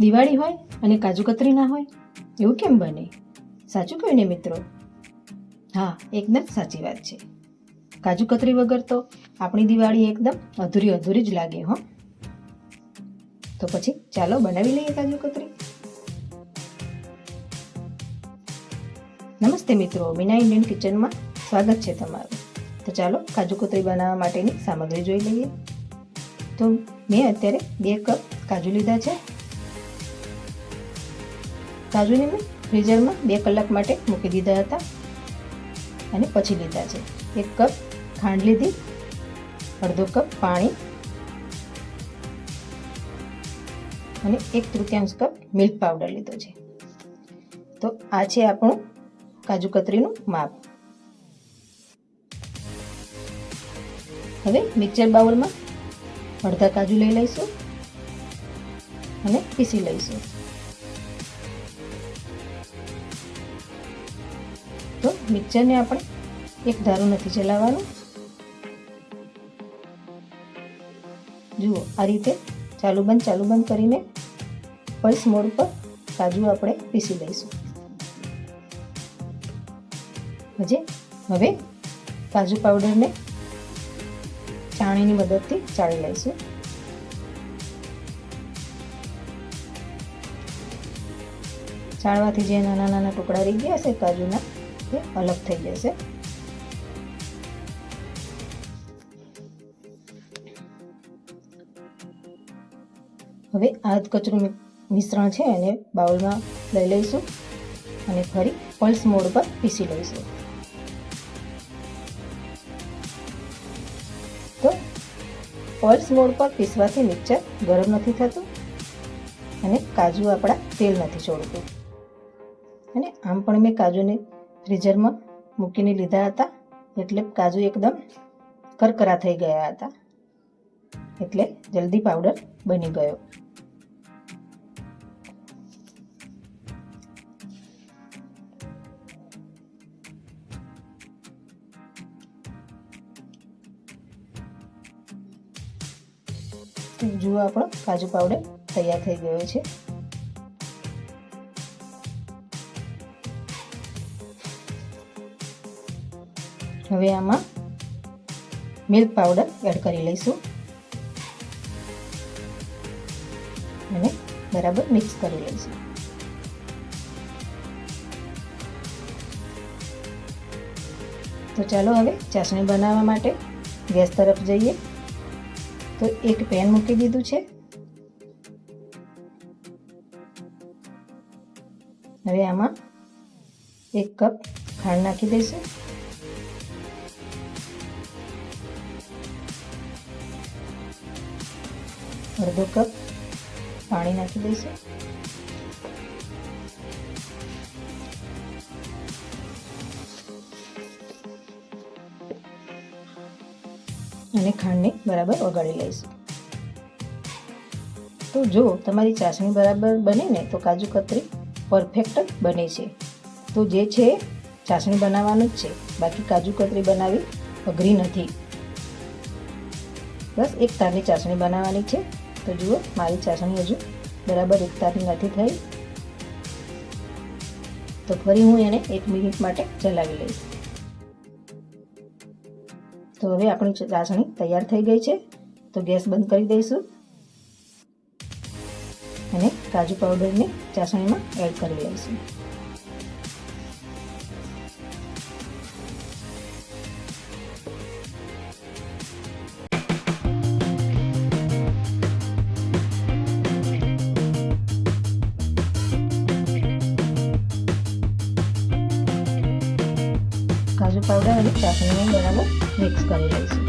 દિવાળી હોય અને કાજુ કતરી ના હોય, એવું કેમ બને? સાચું કહ્યું ને મિત્રો? હા, એકદમ સાચી વાત છે. કાજુ કતરી વગર તો આપણી દિવાળી એકદમ અધૂરી અધૂરી જ લાગે, હો. તો પછી ચાલો બનાવી લઈએ કાજુ કતરી. નમસ્તે મિત્રો, મીના ઇન્ડિયન કિચનમાં સ્વાગત છે તમારું. તો ચાલો કાજુ કતરી બનાવવા માટેની સામગ્રી જોઈ લઈએ. તો મેં અત્યારે બે કપ કાજુ લીધા છે. કાજુને મેં ફ્રીઝરમાં બે કલાક માટે મૂકી દીધા હતા અને પછી લીધા છે. એક કપ ખાંડ લીધી, અડધો કપ પાણી અને એક તૃતીયાંશ કપ મિલ્ક પાવડર લીધો છે. તો આ છે આપણું કાજુ કતરીનું માપ. હવે મિક્સર બાઉલમાં અડધા કાજુ લઈ લઈશું અને પીસી લઈશું. તો મિક્સરને આપણે એક ધારું નથી ચલાવવાનું. જુઓ, આ રીતે ચાલુ બંધ ચાલુ બંધ કરીને પલ્સ મોડ પર કાજુ આપણે પીસી લઈશું. હજી હવે કાજુ પાવડરને ચાણીની મદદથી ચાળી લઈશું. ચાળવાથી જે નાના નાના ટુકડા રહી ગયા છે કાજુના તે અલગ થઈ જશે. હવે આ કચરું મિશ્રણ છે, એને બાઉલમાં લઈ લઈશું અને ફરી પલ્સ મોડ પર પીસી લઈશું. તો પલ્સ મોડ પર પીસવાથી મિક્સર ગરમ નથી થતું અને કાજુ આપણા તેલ નથી છોડતું અને આમ પણ મેં કાજુને ફ્રીઝરમાં મૂકીને લીધા હતા. એટલે કાજુ એકદમ કરકરા થઈ ગયા હતા. એટલે જલ્દી પાવડર બની ગયો. જુઓ આપણો કાજુ પાવડર તૈયાર થઈ ગયો છે. હવે આમાં મિલ્ક પાવડર એડ કરી લઈશું. અને બરાબર મિક્સ કરી લઈશું. તો ચાલો હવે ચાસણી બનાવવા માટે ગેસ તરફ જઈએ. તો એક પેન મૂકી દીધું છે. હવે આમાં એક કપ ખાંડ નાખી દઈશું. અડધો કપ પાણી નાખી દઈશું. અને ખાંડને બરાબર ઓગાળી લઈશું. તો જો તમારી ચાસણી બરાબર બને ને તો કાજુ કતરી પરફેક્ટ બને છે. તો જે છે ચાસણી બનાવવાનું જ છે. બાકી કાજુ કતરી બનાવવી અઘરી નથી. બસ એક તારની ચાસણી બનાવવાની છે. તો જુઓ, મારી ચાસણી હજુ બરાબર એક નથી થઈ. તો ફરી હું એને એક મિનિટ માટે ચલાવી લઈશ. તો હવે આપણી ચાસણી તૈયાર થઈ ગઈ છે. તો ગેસ બંધ કરી દઈશું. અને કાજુ પાવડરને ચાસણીમાં એડ કરી લઈશું. કાજુ પાવડર અને ચાસણીને બરાબર મિક્સ કરી લઈશું.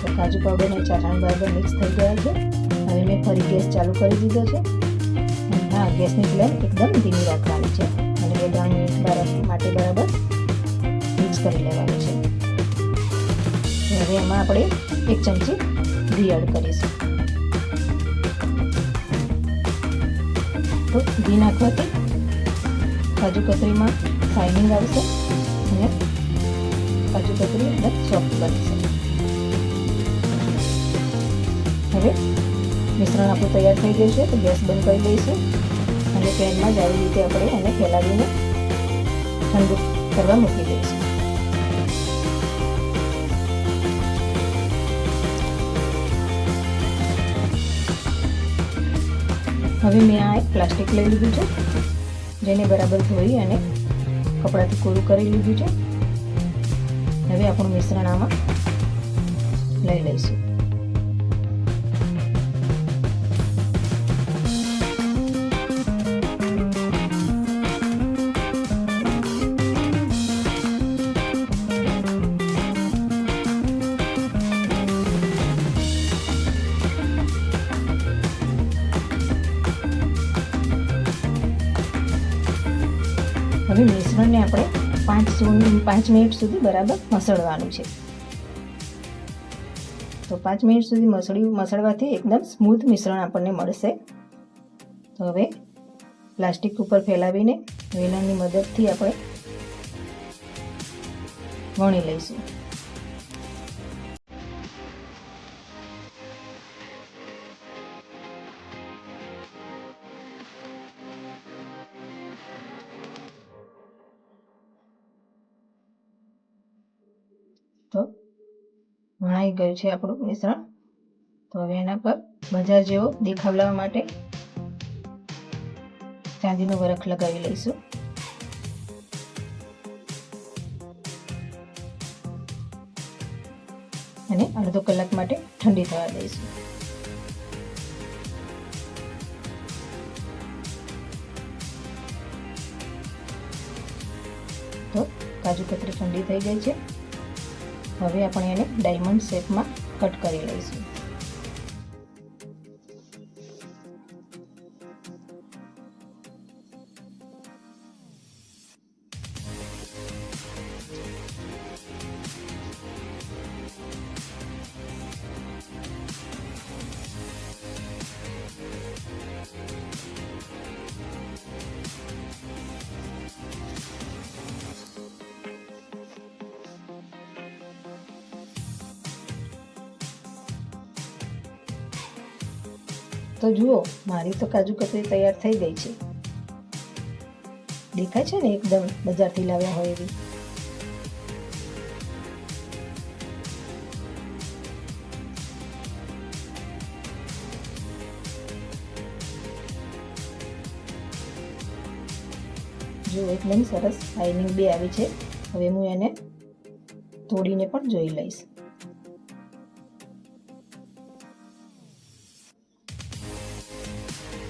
તો કાજુ પાવડર અને ચાસણી બરાબર મિક્સ થઈ ગયા છે. હવે મેં ફરી ગેસ ચાલુ કરી દીધો છે. હા, ગેસની ફ્લેમ એકદમ ધીમી રાખવાની છે. અને બે ત્રણ મિનિટ બરાબર માટે બરાબર મિક્સ કરી લેવાનું છે. હવે એમાં આપણે એક ચમચી ઘી એડ કરીશું. તો ઘી નાખવાથી કાજુ કતરીમાં શાઇનિંગ આવશે અને કાજુ કતરી અંદર સોફ્ટ બનશે. હવે મિશ્રણ આપણું તૈયાર થઈ ગયું છે, તો ગેસ બંધ કરી દઈશું. અને પેનમાં જ આવી રીતે આપણે એને ફેલાવીને ઠંડુ કરવા મૂકી દઈશું. હવે મેં આ એક પ્લાસ્ટિક લઈ લીધું છે, જેને બરાબર ધોઈ અને કપડાથી કોરું કરી લીધું છે. હવે આપણું મિશ્રણ આમાં લઈ લઈશું. હવે મિશ્રણને આપણે પાંચ પાંચ મિનિટ સુધી બરાબર મસળવાનું છે. તો પાંચ મિનિટ સુધી મસળી, મસળવાથી એકદમ સ્મૂથ મિશ્રણ આપણને મળશે. તો હવે પ્લાસ્ટિક ઉપર ફેલાવીને વેલણની મદદથી આપણે વણી લઈશું. તો વણાઈ ગયું છે આપણું મિશ્રણ. તો હવે એના પર બજાર જેવો દેખાવ લાવવા માટે ચાંદીનો વરખ લગાવી લઈશું. અને અડધો કલાક માટે ઠંડી થવા દઈશું. તો કાજુ કતરી ઠંડી થઈ ગઈ છે. હવે આપણે એને ડાયમંડ શેપમાં કટ કરી લઈશું. તો જુઓ, મારી તો કાજુ કતરી તૈયાર થઈ ગઈ છે. દેખાય છે ને એકદમ બજારથી લાવ્યા હોય એવી? જો, એકદમ સરસ શાઇનિંગ બે આવી છે. હવે હું એને તોડીને પણ જોઈ લઈશ.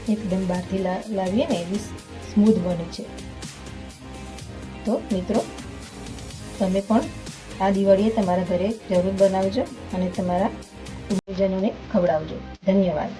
એકદમ બહારથી લાવીએ ને એવી સ્મૂથ બને છે. તો મિત્રો, તમે પણ આ દિવાળીએ તમારા ઘરે જરૂર બનાવજો અને તમારા જનોને ખવડાવજો. ધન્યવાદ.